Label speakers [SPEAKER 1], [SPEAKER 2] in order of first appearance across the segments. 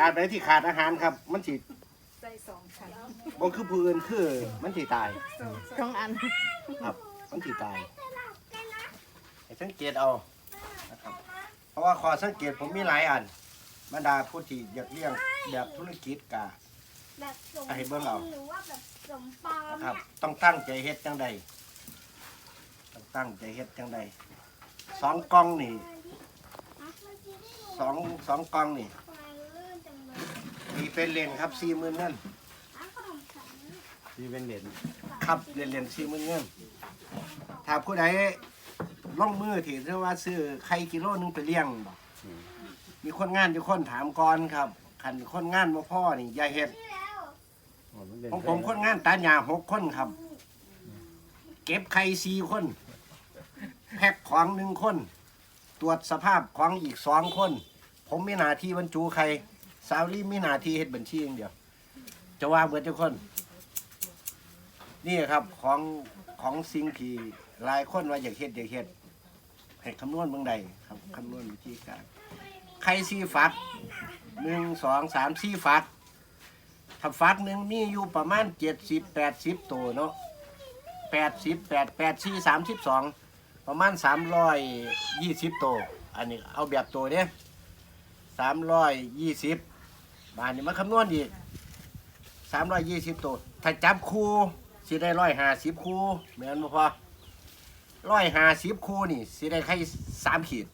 [SPEAKER 1] ตราบใดที่ขาดอาหารครับ มันสิ
[SPEAKER 2] ใส่สองชั้น
[SPEAKER 1] บ่คือผู้อื่นคือ มันสิตาย
[SPEAKER 2] สอง
[SPEAKER 3] สองอัน
[SPEAKER 1] ครับ มันสิตายให้สังเกตเอานะครับ เพราะว่าขอสังเกตผมมีหลายอันบรรดาผู้ที่อยากเลี้ยงแบบธุรกิจกะ
[SPEAKER 4] แบบสม
[SPEAKER 1] ให้เบิ่งเอา
[SPEAKER 4] หรือว่าแบบสมปลอม
[SPEAKER 1] นะครับ
[SPEAKER 4] เนี่ย
[SPEAKER 1] ต้องตั้งใจเฮ็ดจังใดต้องตั้งใจเฮ็ดจังใดสองกล่องนี่
[SPEAKER 4] อะมันกินได้หมด
[SPEAKER 1] สองสองกล่องนี่
[SPEAKER 4] ทำไมลื่นจังเลย
[SPEAKER 1] มีเป็นเลนครับสี่หมื่นเงิน
[SPEAKER 4] อะขนมฉัน
[SPEAKER 1] มีเป็นเลนครับเลนเลนสี่หมื่นเงินถ้าผู้ใดล่องมือที่เรียกว่าซื้อไข่กิโลนึงไปเลี้ยงบ่มีคนงานอยู่คนถามก่อนครับขันคนงานบ่พ่อนี่อย่าเฮ็ด
[SPEAKER 4] นี่แล้ว
[SPEAKER 1] ของผมคนงานตาหยาหกคนครับ เก็บไข่สี่คน แพ็คของหนึ่งคน ตรวจสภาพของอีกสองคน ผมมีหน้าที่บรรจุไข่ สาวรีมีหน้าที่เฮ็ดบัญชีอย่างเดียว จะว่าเบิดทุกคน นี่ครับของของสิ่งที่หลายคนว่าอยากเฮ็ดอยากเฮ็ดให้คำนวณเบื้องใดครับคำนวณวิธีการไข่สี่ฝักหนึ่งสองสามสี่ฝักถ้าฟักหนึ่งมีอยู่ประมาณเจ็ดสิบแปดสิบตัวเนาะแปดสิบแปดแปดสี่สามสิบสองประมาณสามร้อยยี่สิบตัวอันนี้เอาแบบตัวเนี้ยสามร้อยยี่สิบ บาทนี้มาคำนวณอีกสามร้อยยี่สิบตัว ถ้าจับคู่สิได้ร้อยห้าสิบคู่เหมือนบ่พอร้อยห้าสิบคู่นี่สิได้แค่สามขีด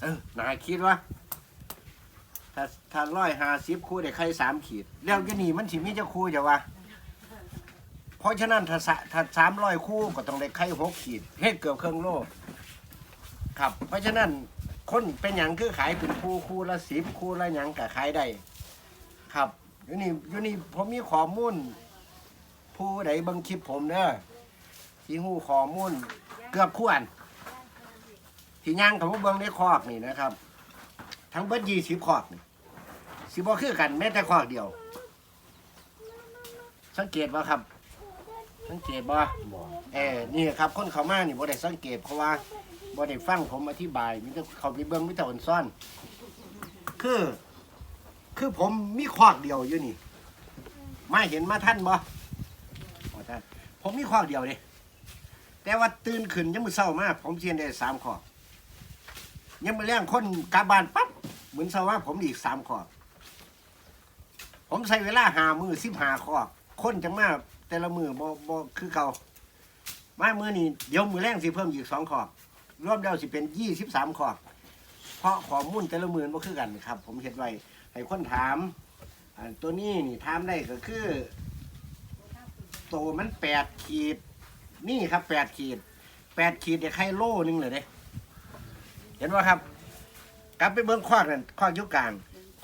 [SPEAKER 1] เออน่าคิดว่าถ้าถ้าร้อยห้าสิบคู่ได้ไข่สามขีด แล้วจะนี่มันสิมีจ้าคู่จะว่าเพราะฉะนั้นถ้าสะถ้าสามร้อยคู่ก็ต้องได้ไข่หกขีดเฮ็ดเกือบเครื่องโลครับ เพราะฉะนั้น คนเป็นอย่างคือขายเป็นคู่คู่ละสิบคู่ละหยังก็ขายได้ครับอยู่นี่อยู่นี่ผมมีข้อมูลผู้ใดเบิ่งคลิปผมเด้อที่หู้ข้อมูลเกือบขวนที่ย่างของเบิ่งในคอกนี่นะครับ ทั้งเบิดยี่สิบคอกนี่สิบ่คือกันแม้แต่คอกเดียว สังเกตว่าครับ สังเกตบ่เออนี่ครับ คนเขามานี่บ่ได้สังเกตเพราะว่า บ่ได้ฟังผมอธิบายมีแต่เขาไปเบิ่งมีแต่อ่อนซ่อน คือ คือผมมีคอกเดียวอยู่นี่มาเห็นมาท่านบ่บ่ท่านผมมีคอกเดียวเด้แต่ว่าตื่นขึ้นยังมือเศร้ามากผมเชียนได้สามคอกยังมาเลี้ยงคนกลับานปั๊บเหมือนสว่าผมอีกสามขอผมใช้เวลาหามือสิบหาขอบคนจังมากแต่ละมือบ่บ่คือเขามามือนี่เดี๋ยวมือแรงสิเพิ่มอีกสองขอบ รวมแล้วสิเป็นยี่สิบสามข้อเพราะข้อมูลแต่ละมือนบ่คือกันครับ ผมเห็นไว้ให้คนถามอันตัวนี้นี่ถามได้ก็คือ โตมันแปดขีด นี่ครับแปดขีดแปดขีดเดี๋ยวใครโล่นึงเลยเด้เห็นว่าครับ กลับไปเบิ้งคอกนั่นคอกอยุกลาง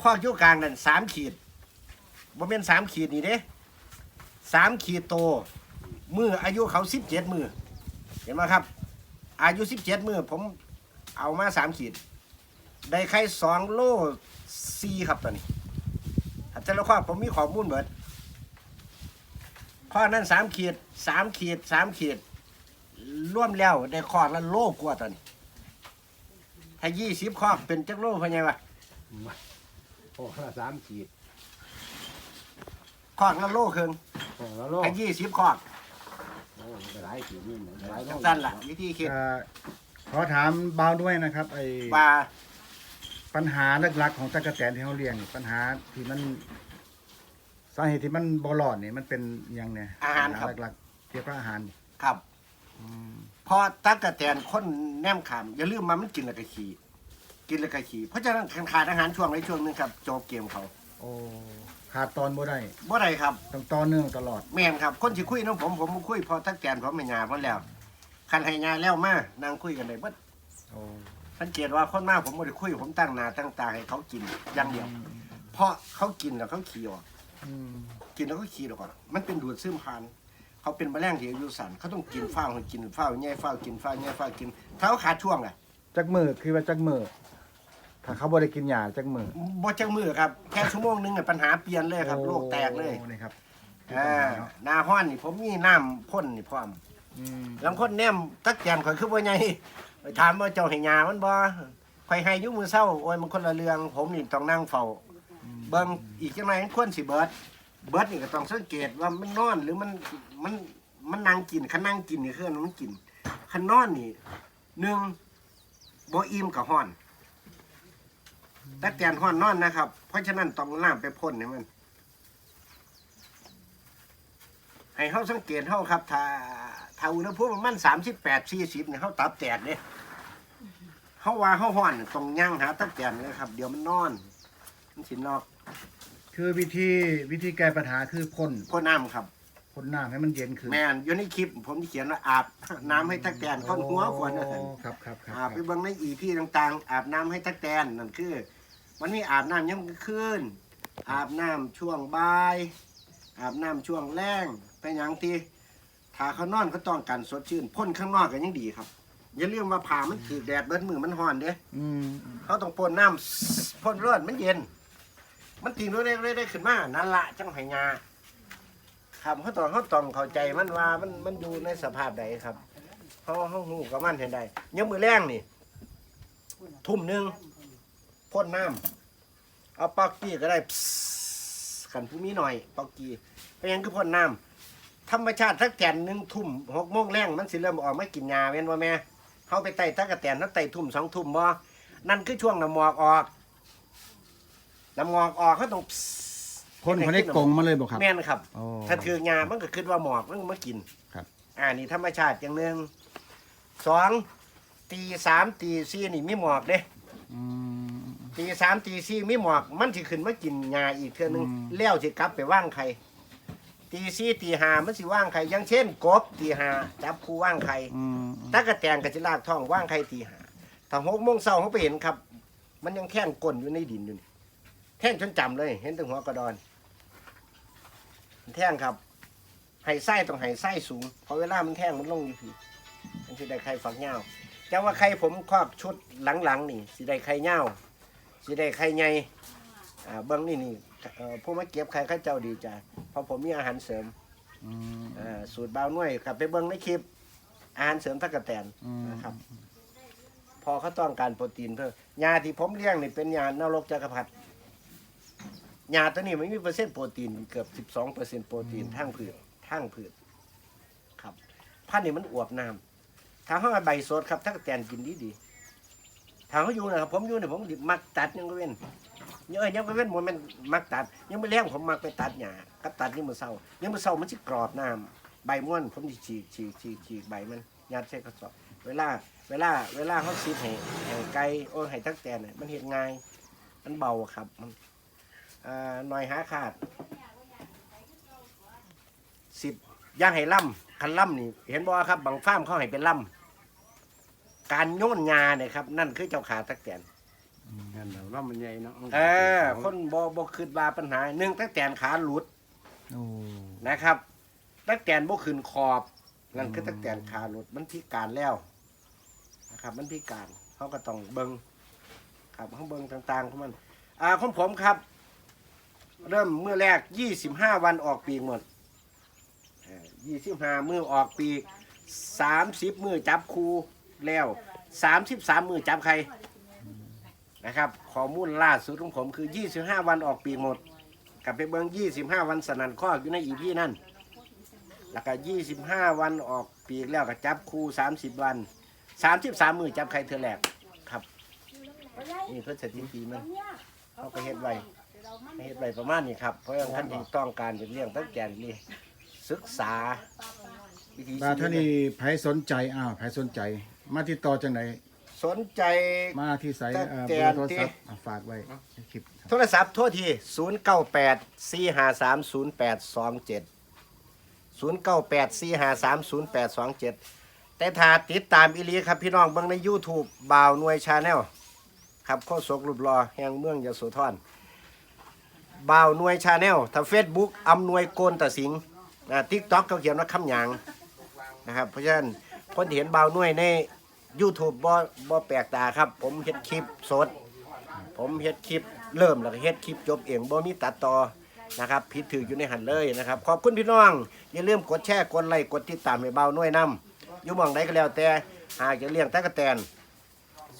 [SPEAKER 1] คอกอยุกลางนั่นสามขีดบ่เป็นสามขีดนี่เด้สามขีดโตมืออายุเขาสิบเจ็ดมือเห็นไหมครับ อายุสิบเจ็ดมือผมเอามาสามขีด ได้ไข่สองโลสี่ครับตอนนี้แต่ละข้อผมมีข้อมูลเบิดข้อนั้นสามขีดสามขีดสามขีดร่วมแล้วได้ข้อละโลกว่าตอนนี้ ถ้ายี่สิบคอกเป็นจักโลพะไงวะ
[SPEAKER 5] โอ้ละสามขีด
[SPEAKER 1] คอกละโลครึ่ง
[SPEAKER 5] โอ้ละโล
[SPEAKER 1] ถ้ายี่สิบคอก
[SPEAKER 5] โอ้ไป หลายขีดนี่นะหลายโล
[SPEAKER 1] จังสั้นล่ะวิธีคิด
[SPEAKER 6] เอ่อขอถามเบาด้วยนะครับไอ้
[SPEAKER 1] ว่า
[SPEAKER 6] ปัญหาหลักๆของตะกะแตนที่เขาเลี้ยงนี่ปัญหาที่มันสาเหตุที่มันบอลอดนี่มันเป็นหยังเนี่ย
[SPEAKER 1] อาหารครับ
[SPEAKER 6] ปัญหลักๆเกี่ยวกับอาหารนี่
[SPEAKER 1] ครับ
[SPEAKER 6] อืม
[SPEAKER 1] พอตักกะแตนคนแนมขามอย่าลืมมามันกินแล้วก็ขี่กินแล้วก็ขี่เพราะฉะนั้นคันขาดอาหารช่วงในช่วงหนึงครับโจบเกมเขา
[SPEAKER 6] โอ้ ขาดตอนบ่ได้
[SPEAKER 1] บ่ได้ครับ
[SPEAKER 6] ต้องต่อเนื่องตลอด
[SPEAKER 1] แม่นครับ คนที่คุยน้องผมผมบ่คุยพอตักแตนผมไม่ยาเพราะแล้วคันให้ยาแล้วมานั่งคุยกันได้เบิด
[SPEAKER 6] โอ้
[SPEAKER 1] สังเกตว่าคนมากผมบ่ได้คุยผมตั้งหน้าตั้งตาให้เขากินอย่างเดียว เพราะเขากินแล้วเขาขี่ออก
[SPEAKER 6] อืม
[SPEAKER 1] กินแล้วก็ขี่ออกก่อนมันเป็นดูดซึมพันธุ์เขาเป็นแมลงที่อายุสั้นเขาต้องกินฟ้าวให้กินฟ้าวแง่ฟ้าวกินฟ้าวแง่ฟ้าวกินถ้าเขาขาดช่วงอะ
[SPEAKER 6] จักมือคือว่าจักมือ ถ้าเขาบ่ได้กินยาจักมือ
[SPEAKER 1] บ่จังมือครับแค่ชั่วโมงหนึงอะปัญหาเปลี่ยนเลยครับโลกแตกเลย
[SPEAKER 6] โอ้นี่ครับ
[SPEAKER 1] อ่าหนาห้อนนี่ผมมีน้ำพ่นนี่พร้อม
[SPEAKER 6] อืม
[SPEAKER 1] ลำคนแนมตักแกนข่อยคือบ่ใหญ่ไปถามว่าเจ้าให้ยามันบ่ข่อยอยให้อยุ่มือเศร้าโอ้ยมันคนละเรื่องผมนี่ต้องนั่งเฝ้าเบิ่งอีกจังไรควรสิเบิด เบิดนี่ก็ต้องสังเกตว่ามันนอนหรือมันมันมันนั่งกินคันนั่งกินนี่คือมันกินคันนอนนี่หนึ่งบ่อิ่มกับห้อน แต่แกนห้อนนอนนะครับ เพราะฉะนั้นต้องน้ำไปพ่นให้มันให้เขาสังเกตเขาครับ ถ้าถ้าอุณหภูมิมันสามสิบแปดสี่สิบเนี่ยเขาตับแตกเนี่ยเขาว่าเขาห้อนต้องย่างหาตับแตกเลยครับ เดี๋ยวมันนอน มันสินอก
[SPEAKER 6] คือวิธีวิธีแก้ปัญหาคือพ่น
[SPEAKER 1] พ่นน้ำครับ
[SPEAKER 6] พ่นน้ำให้มันเย็นขึ้น
[SPEAKER 1] แม่นอยู่ในคลิป ผมที่เขียนว่าอาบน้ำให้ตักแตนคนหัวควรนะ
[SPEAKER 6] โอ้ครับครับครับ
[SPEAKER 1] อาบไปเบิ่งในอีพี่ต่างๆ อาบน้ำให้ตักแตนนั่นคือ มันมีอาบน้ำยังคืนอาบน้ำช่วงบ่าย อาบน้ำช่วงแรงเป็นอย่างที่ถ้าเขานอนเขาต้องการสดชื่นพ่นข้างนอกก็ยังดีครับ อย่าลืมว่าผ่ามันถือแดดเบิดมือมันห่อนเด้
[SPEAKER 6] อืม
[SPEAKER 1] เขาต้องพ่นน้ำพ่นร้อนมันเย็น มันตีนได้ได้ได้ขึ้นมานั่นละจังไหงาครับเขาต้องเขาต้องเข้าใจมันว่ามันมันอยู่ในสภาพใดครับเขาเขาหูกับมันเห็นใดยังมือแรงนี่ ทุ่มหนึ่ง พ่นน้ำเอาปอกกี้ก็ได้ขันผู้มีหน่อยปอกกี้เป็นหยังคือพ่นน้ำธรรมชาติทักแกนหนึ่งทุ่มหกโมงแรงมันสิเริ่มออกมากินยาเว้นว่าแม่เขาไปไต่ตักกะแตนแล้วไต่ทุ่มสองทุ่มบ่นั่นคือช่วงน้ำหมอกออกน้ำหมอกออกเขาต้อง
[SPEAKER 6] พ่นเขาได้กงมาเลยบอกครับ
[SPEAKER 1] แม่นครับ ถ้าคืองามันก็คิดว่าหมอกมันมากิน
[SPEAKER 6] ครับ
[SPEAKER 1] อ่านี่ธรรมชาติอย่างหนึ่งสองตีสามตีสี่นี่ไมีหมอกเด้
[SPEAKER 6] อืม
[SPEAKER 1] ตีสามตีสี่มีหมอกมันสิขึ้นมากินงาอีกเทื่อนึง
[SPEAKER 6] อืม
[SPEAKER 1] แล้วสิกลับไปว่างไข่ตีสี่ตีห้ามันสิว่างไข่อย่างเช่น กบตีห้าจับคูว่างไข่
[SPEAKER 6] อืม
[SPEAKER 1] ตะกะแตนก็สิลากท้องว่างไข่ตีห้าถ้าหกโมงเช้าเขาไปเห็นครับ มันยังแท่งก้นอยู่ในดินอยู่นี่แท่งจนจำเลย เห็นแตึงหัวกระดอน แท่งครับไห้ไส้ต้องไห้ไส้สูงเพราะเวลามันแท่งมันลงอยู่พี่มันสิได้ไข่ฝักเงาแต่ว่าไข่ผมครอบชุดหลังๆนี่สิได้ไข่เงา สิได้ไข่ใหญ่อ่าเบิ้งนี่นี่เอ่อผู้มาเก็บไข่เข้าเจ้าดีใจเพราะผมมีอาหารเสริม
[SPEAKER 6] อืม
[SPEAKER 1] อ่าสูตรบาวน่วยกลับไปเบิ้งในคลิปอาหารเสริมตะกะแตน
[SPEAKER 6] อืม
[SPEAKER 1] นะครับ พอเขาต้องการโปรตีนเพิ่มยาที่ผมเลี้ยงนี่เป็นยานรกจักรพรรดิยาตัวนี้มันมีเปอร์เซ็นต์โปรตีนเกือบ 12เปอร์เซ็นต์โปรตีนทั้งพืชทั้งพืชครับพันธุ์นี่มันอวบน้ำถ้าเขาเอาใบสดครับตะกะแตนกินดีดีๆ ถ้าเขาอยู่นะครับผมอยู่เนี่ยผมมักตัดยังก็เว้นเอ้ยยังก็เว้นมันมักตัด ยังไม่เลี้ยงผมมักไปตัดหญ้ากับตัดนี่มือเศร้ายังมือเศร้ามันสิกรอบน้ำใบม้วนผมฉีกฉีกฉีกฉีกใบมันยัดใส่กระสอบ เวลา เวลา เวลาเขาซีดให้ให้ไก่โอ้ยให้ตักแตนเนี่ยมันเห็นง่าย มันเบาครับมันอ่าหน่อยหาขาดสิบย่างให้ล่ำคันล่ำนี่ เห็นบ่ครับบางฟาร์มเขาให้เป็นล่ำ การโยนงาเนี่ยครับ นั่นคือเจ้าขาตักแตน
[SPEAKER 5] นั่นแหละว่ามันใหญ่เนาะ
[SPEAKER 1] เออคนบ่บ่คืดว่าปัญหาหนึ่งตักแตนขาหลุด
[SPEAKER 6] โอ้
[SPEAKER 1] นะครับ ตักแตนบ่ขึ้นขอบ นั่นคือตักแตนขาหลุดมันพิการแล้วนะครับ มันพิการเขาก็ต้องเบิงครับเขาเบิงต่างๆของมัน อ่าของผมครับ เริ่มเมื่อแรกยี่สิบห้าวันออกปีกหมดยี่สิบห้ามือออกปีกสามสิบมือจับคู แล้วสามสิบสามมือจับใครนะครับข้อมูลล่าสุดของผมคือยี่สิบห้าวันออกปีหมด กลับไปเบิ้งยี่สิบห้าวันสนันข้ออยู่ในอีพีนั่น แล้วก็ยี่สิบห้าวันออกปีแล้วก็จับคูสามสิบวันสามสิบสามมือจับใครเธอแหลกครับนี่เพื่อสถิติมันเขาก็เฮ็ดไว้เฮ็ดไว้ประมาณนี้ครับเพราะท่านที่ต้องการจะเลี้ยงตั้งแก่นี่ศึกษาวิธี
[SPEAKER 6] บาท่านี่ไผสนใจอ้าวไผสนใจ มาติดต่อจังไหน
[SPEAKER 1] สนใจ
[SPEAKER 6] มาที่ไสเอ่อ
[SPEAKER 1] แต่
[SPEAKER 6] เบอร์โทร
[SPEAKER 1] ที่
[SPEAKER 6] ศัพท์อะฝากไว้ในคลิปครับ
[SPEAKER 1] โทรศัพท์โทษที0 9 8 4 5 3 0 8 2 7 0 9 8 4 5 3 0 8 2 7 แต่ถ้าติดตามอีหลีครับพี่น้องเบิ่งใน YouTube บ่าวหน่วยชาแนลครับโคศกรูปรอแห่งเมืองยโสธรบ่าวหน่วยชาแนลถ้า Facebook อำนวยโกนตะสิงนะ TikTok เขาเขียนว่าคำหยางนะครับ เพราะฉะนั้นคนที่เห็นบ่าวหน่วยใน YouTube บ่บ่แปลกตาครับ ผมเฮ็ดคลิปสด ผมเฮ็ดคลิปเริ่มแล้วก็เฮ็ดคลิปจบเองบ่มีตัดต่อนะครับผิดถืออยู่ในหันเลยนะครับ ขอบคุณพี่น้อง อย่าลืมกดแชร์กดไลค์กดติดตามให้เบาหน่วยนํอยู่หม่องใดก็แล้วแต่หากจะเลี้ยงตะกะแตน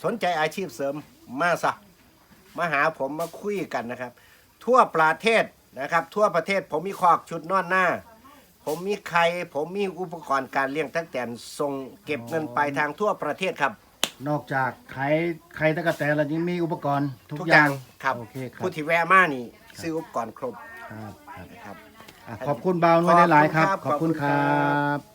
[SPEAKER 1] สนใจอาชีพเสริมมาซะมาหาผมมาคุยกันนะครับ ทั่วประเทศนะครับ ทั่วประเทศผมมีคอกชุดนอนหน้า ผมมีไข่ผมมีอุปกรณ์การเลี้ยงตั้งแต่ส่งเก็บเงินปลายทางทั่วประเทศครับ
[SPEAKER 6] นอกจากไข่ไข่ตะกะแตนแล้วยังมีอุปกรณ์ทุก
[SPEAKER 1] ทุก
[SPEAKER 6] อ
[SPEAKER 1] อย่าง
[SPEAKER 6] ย่าง
[SPEAKER 1] ครับ
[SPEAKER 6] โอเคครับ
[SPEAKER 1] ผู้ที่แวะมานี่ซื้ออุปกรณ์ครบ
[SPEAKER 6] ครับครับ
[SPEAKER 1] นะครับ
[SPEAKER 6] อะขอบคุณบ่าวน้อยหลายๆครับ
[SPEAKER 1] ขอบคุณครับ
[SPEAKER 6] ขอบคุณครับ